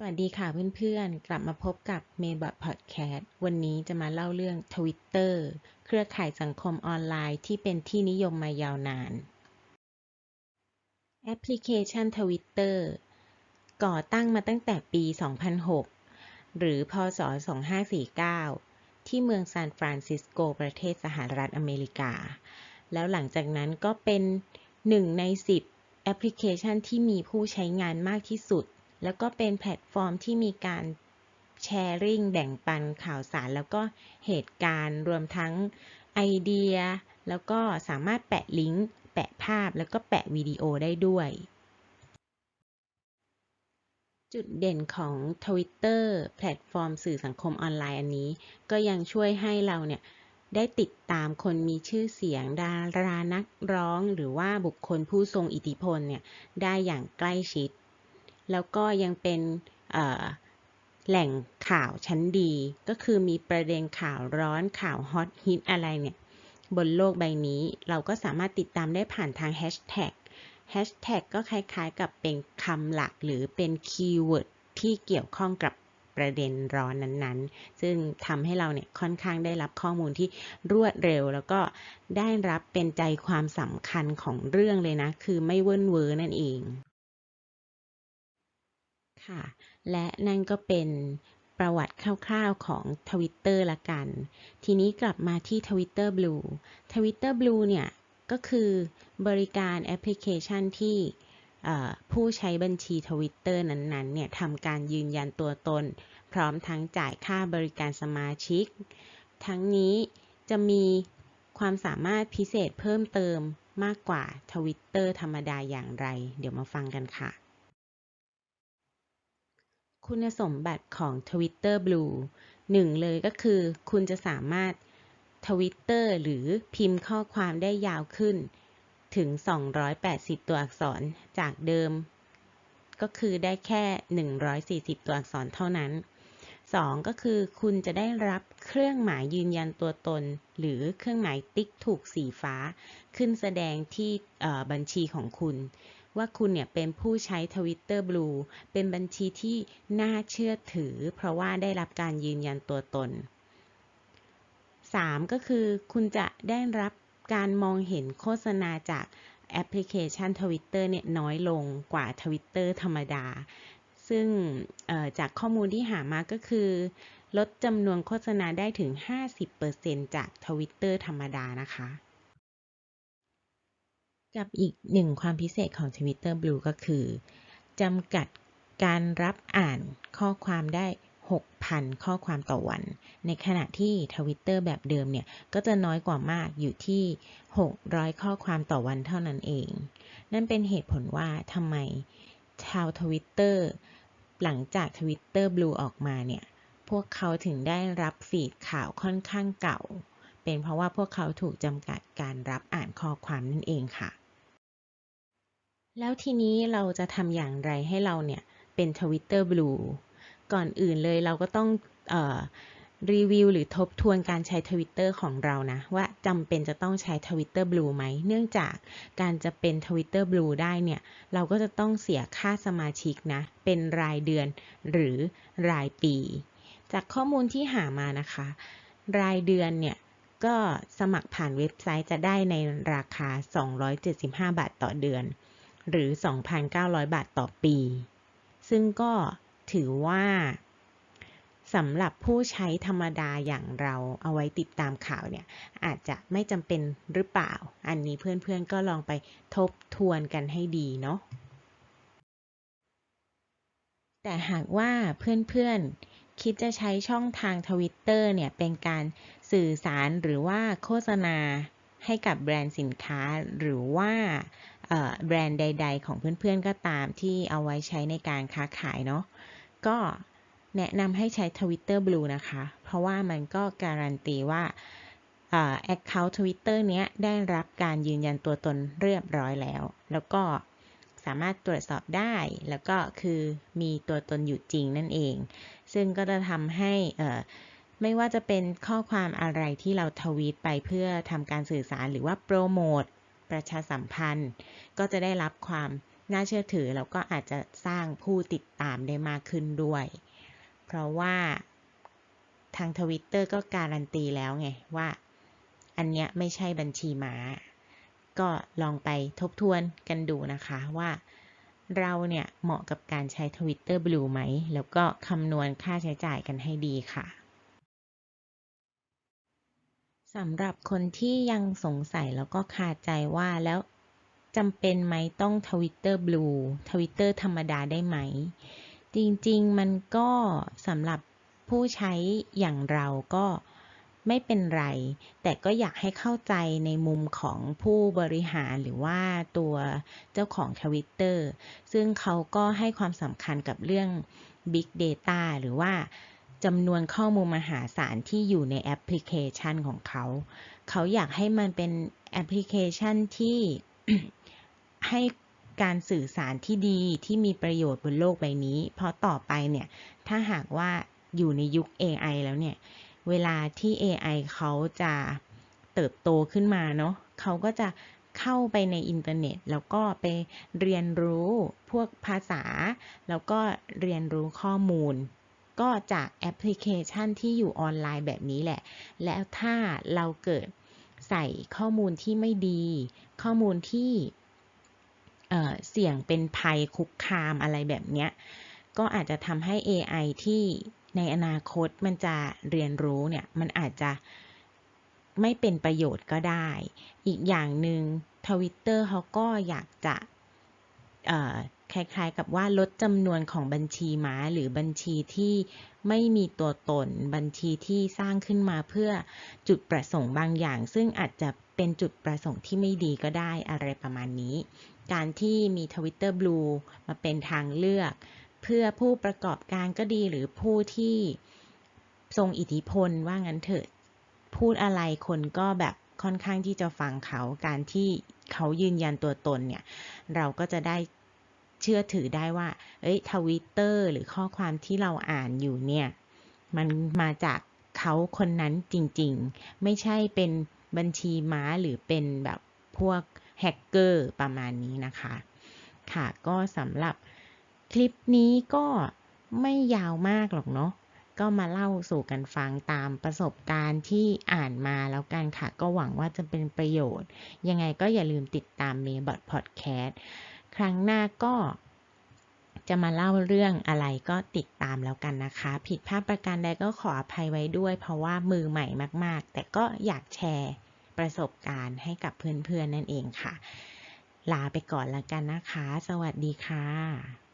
สวัสดีค่ะเพื่อนๆ กลับมาพบกับเมย์บอทพอดแคสต์วันนี้จะมาเล่าเรื่อง Twitter เครือข่ายสังคมออนไลน์ที่เป็นที่นิยมมายาวนาน แอปพลิเคชัน Twitter ก่อตั้งมาตั้งแต่ปี 2006 หรือพศ 2549 ที่เมืองซานฟรานซิสโก ประเทศสหรัฐอเมริกา แล้วหลังจากนั้นก็เป็นหนึ่งใน 10 แอปพลิเคชันที่มีผู้ใช้งานมากที่สุด แล้วก็เป็นแพลตฟอร์มที่มีการแชร์ริ่งแบ่งปันข่าวสาร แล้วก็เหตุการณ์รวมทั้งไอเดีย แล้วก็สามารถแปะลิงก์ แปะภาพแล้วก็แปะวิดีโอได้ด้วย จุดเด่นของ Twitter แพลตฟอร์มสื่อสังคมออนไลน์อันนี้ ก็ยังช่วยให้เราเนี่ยได้ติดตามคนมีชื่อเสียงดารานักร้อง หรือว่าบุคคลผู้ทรงอิทธิพลเนี่ยได้อย่างใกล้ชิด แล้วก็ยังเป็นแหล่งข่าวชั้นดี ก็คือมีประเด็นข่าวร้อนข่าวฮอตฮิตอะไรเนี่ย บนโลกใบนี้เราก็สามารถติดตามได้ผ่านทางแฮชแท็กแฮชแท็กก็คล้ายๆกับเป็นคำหลักหรือเป็นคีย์เวิร์ดที่เกี่ยวข้องกับประเด็นร้อนนั้นๆ ซึ่งทำให้เราเนี่ยค่อนข้างได้รับข้อมูลที่รวดเร็ว แล้วก็ได้รับเป็นใจความสำคัญของเรื่องเลยนะ คือไม่เวิ้นเวอร์นั่นเอง ค่ะ และนั่นก็เป็นประวัติคร่าวๆของ Twitter ละกัน ทีนี้กลับมาที่ Twitter Blue Twitter Blue เนี่ย ก็คือบริการแอปพลิเคชันที่ผู้ใช้บัญชี Twitter นั้นๆ เนี่ยทำการยืนยันตัวตน พร้อมทั้งจ่ายค่าบริการสมาชิก ทั้งนี้จะมีความสามารถพิเศษเพิ่มเติมมากกว่า Twitter ธรรมดาอย่างไร เดี๋ยวมาฟังกันค่ะ คุณสมบัติของ Twitter Blue หนึ่งเลยก็คือ คุณจะสามารถทวิตเตอร์หรือพิมพ์ข้อความได้ยาวขึ้น ถึง 280 ตัวอักษรจากเดิม ก็คือได้แค่ 140 ตัวอักษรเท่านั้น 2. ก็คือคุณจะได้รับเครื่องหมายยืนยันตัวตน หรือเครื่องหมายติ๊กถูกสีฟ้า ขึ้นแสดงที่บัญชีของคุณ ว่าคุณเนี่ยเป็นผู้ใช้ Twitter Blue เป็นบัญชีที่น่าเชื่อถือ เพราะว่าได้รับการยืนยันตัวตน 3. ก็คือคุณจะได้รับการมองเห็นโฆษณาจากแอปพลิเคชัน Twitter เนี่ยน้อยลงกว่า Twitter ธรรมดา ซึ่งจากข้อมูลที่หามาก็คือ ลดจำนวนโฆษณาได้ถึง 50%จาก Twitter ธรรมดานะคะ กับอีกหนึ่งความพิเศษของ Twitter Blue ก็คือจำกัดการรับอ่านข้อความได้ 6,000 ข้อความต่อวัน ในขณะที่ Twitter แบบเดิมเนี่ย ก็จะน้อยกว่ามากอยู่ที่ 600 ข้อความต่อวันเท่านั้นเอง นั่นเป็นเหตุผลว่าทำไมชาว Twitter หลังจาก Twitter Blue ออกมาเนี่ย พวกเขาถึงได้รับฟีดข่าวค่อนข้างเก่า เป็นเพราะว่าพวกเขาถูกจำกัดการรับอ่านข้อความนั่นเองค่ะ แล้วทีนี้เราจะทำอย่างไรให้เราเนี่ยเป็น Twitter Blue ก่อนอื่นเลยเราก็ต้องออรีวิวหรือทบทวนการใช้ Twitter ของเรานะ ว่าจำเป็นจะต้องใช้ Twitter Blue ไหม เนื่องจากการจะเป็น Twitter Blue ได้เนี่ย เราก็จะต้องเสียค่าสมาชิกนะ เป็นรายเดือนหรือรายปี จากข้อมูลที่หามานะคะ รายเดือนเนี่ย ก็สมัครผ่านเว็บไซต์จะได้ในราคา 275 บาทต่อเดือน หรือ 2,900 บาทต่อปี ซึ่งก็ถือว่าสำหรับผู้ใช้ธรรมดาอย่างเราเอาไว้ติดตามข่าวเนี่ย อาจจะไม่จำเป็นหรือเปล่า อันนี้เพื่อนๆก็ลองไปทบทวนกันให้ดีเนาะแต่หากว่าเพื่อนๆคิดจะใช้ช่องทางทวิตเตอร์เนี่ยเป็นการ สื่อสารหรือว่าโฆษณาให้กับแบรนด์สินค้าหรือว่าแบรนด์ใด ๆ ของเพื่อนๆก็ตามที่เอาไว้ใช้ในการค้าขายเนาะก็แนะนำให้ใช้ Twitter Blue นะคะ เพราะว่ามันก็การันตีว่าแอคเคาท์ทวิตเตอร์เนี้ยได้รับการยืนยันตัวตนเรียบร้อยแล้ว แล้วก็สามารถตรวจสอบได้ แล้วก็คือมีตัวตนอยู่จริงนั่นเอง ซึ่งก็จะทำให้ ไม่ว่าจะเป็นข้อความอะไรที่เราทวีตไปเพื่อทำการสื่อสารหรือว่าโปรโมทประชาสัมพันธ์ ก็จะได้รับความน่าเชื่อถือแล้วก็อาจจะสร้างผู้ติดตามได้มากขึ้นด้วย เพราะว่าทางทวิตเตอร์ก็การันตีแล้วไงว่า อันเนี้ยไม่ใช่บัญชีม้า ก็ลองไปทบทวนกันดูนะคะว่า เราเนี่ยเหมาะกับการใช้ Twitter Blue ไหม แล้วก็คำนวณค่าใช้จ่ายกันให้ดีค่ะำหรับคนที่ยังสงสัยแล้วก็คาใจว่าแล้วจำเป็นไหมต้อง Twitter Blue Twitter ธรรมดาได้ไหม จริงๆมันก็สำหรับผู้ใช้อย่างเราก็ไม่เป็นไร แต่ก็อยากให้เข้าใจในมุมของผู้บริหารหรือว่าตัวเจ้าของทวิตเตอร์ซึ่งเขาก็ให้ความสำคัญกับเรื่อง Big Data หรือว่า จำนวนข้อมูลมหาศาลที่อยู่ในแอปพลิเคชันของเขา เขาอยากให้มันเป็นแอปพลิเคชันที่ให้การสื่อสารที่ดีที่มีประโยชน์บนโลกใบนี้ เพราะต่อไปเนี่ย ถ้าหากว่าอยู่ในยุค AI แล้วเนี่ย เวลาที่ AI เขาจะเติบโตขึ้นมาเนาะเขาก็จะเข้าไปในอินเทอร์เน็ต แล้วก็ไปเรียนรู้พวกภาษา แล้วก็เรียนรู้ข้อมูล ก็จากแอปพลิเคชันที่อยู่ออนไลน์แบบนี้แหละ แล้วถ้าเราเกิดใส่ข้อมูลที่ไม่ดี ข้อมูลที่เสี่ยงเป็นภัยคุกคามอะไรแบบเนี้ย ก็อาจจะทำให้ AI ที่ในอนาคตมันจะเรียนรู้เนี่ย มันอาจจะไม่เป็นประโยชน์ก็ได้ อีกอย่างหนึ่งทวิตเตอร์เขาก็อยากจะ คล้ายๆ กับว่าลดจำนวนของบัญชีม้าหรือบัญชีที่ไม่มีตัวตน บัญชีที่สร้างขึ้นมาเพื่อจุดประสงค์บางอย่าง ซึ่งอาจจะเป็นจุดประสงค์ที่ไม่ดีก็ได้อะไรประมาณนี้ การที่มี Twitter Blue มาเป็นทางเลือก เพื่อผู้ประกอบการก็ดีหรือผู้ที่ทรงอิทธิพลว่างั้นเถิดพูดอะไรคนก็แบบค่อนข้างที่จะฟังเขาการที่เขายืนยันตัวตนเนี่ย เราก็จะได้ เชื่อถือได้ว่าเอ้ยทวิตเตอร์หรือข้อความที่เราอ่านอยู่เนี่ย มันมาจากเขาคนนั้นจริงๆ ไม่ใช่เป็นบัญชีม้าหรือเป็นแบบพวกแฮกเกอร์ประมาณนี้นะคะ ค่ะก็สำหรับคลิปนี้ก็ไม่ยาวมากหรอกเนาะก็มาเล่าสู่กันฟังตามประสบการณ์ที่อ่านมาแล้วกันค่ะ ก็หวังว่าจะเป็นประโยชน์ ยังไงก็อย่าลืมติดตามเมบอทพอดแคสต์ ครั้งหน้าก็จะมาเล่าเรื่องอะไรก็ติดตามแล้วกันนะคะ ผิดพลาดประการใดก็ขออภัยไว้ด้วย เพราะว่ามือใหม่มาก ๆ แต่ก็อยากแชร์ประสบการณ์ให้กับเพื่อน ๆ นั่นเองค่ะ ลาไปก่อนแล้วกันนะคะ สวัสดีค่ะ